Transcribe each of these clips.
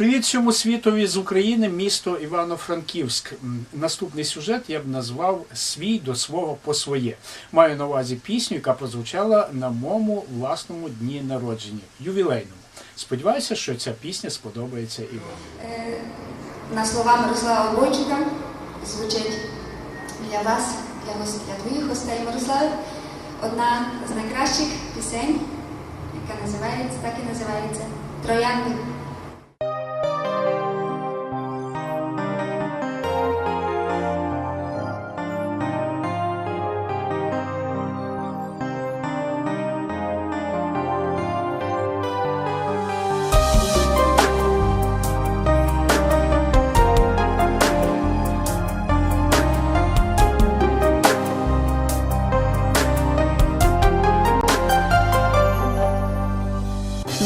Привіт всьому світові з України, місто Івано-Франківськ. Наступний сюжет я б назвав Свій до свого по своє. Маю на увазі пісню, яка прозвучала на моєму власному дні народження, ювілейному. Сподіваюся, що ця пісня сподобається і вам. Е, На слова Мирослава Бойчука звучить для вас, для, гос- для твоїх гостей Мирослав, одна з найкращих пісень, яка називається, так і називається Троянди.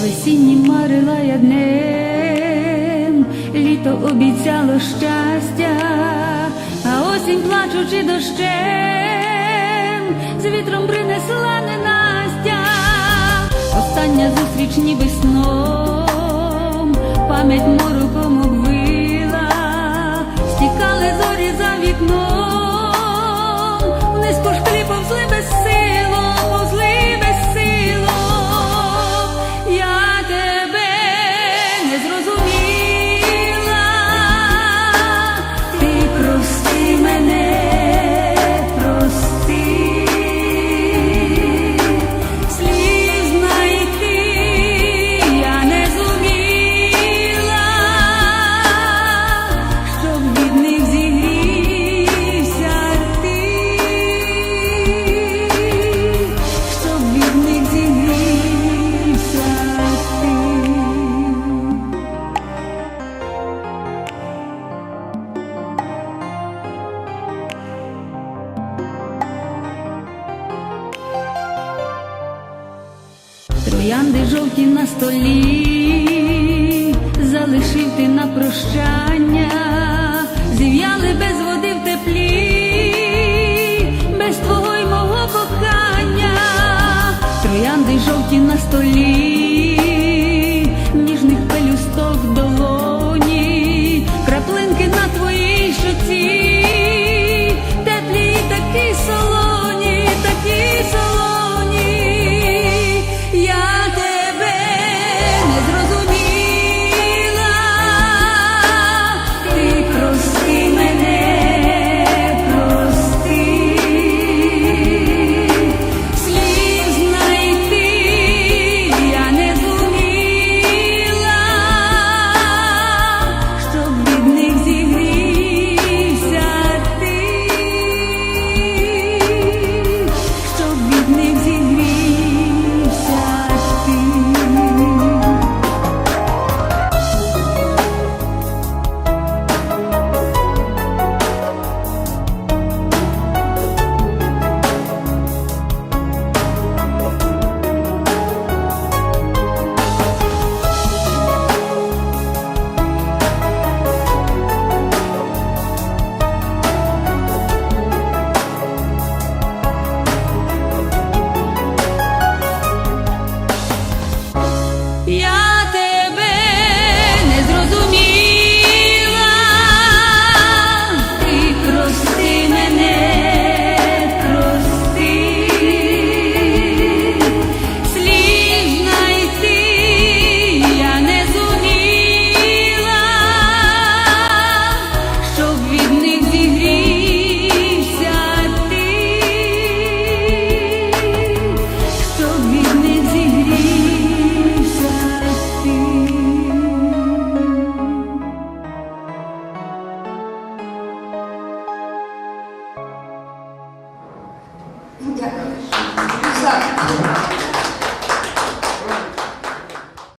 Весінні марила я днем, літо обіцяло щастя, а осінь плачучи дощем, з вітром принесла ненастя, остання зустріч ніби сном, пам'ять мороком Троянди жовті на столі, залишив ти на прощання, зів'яли без води в теплі, без твого й мого кохання, троянди жовті на столі, Дякую. Мирослав,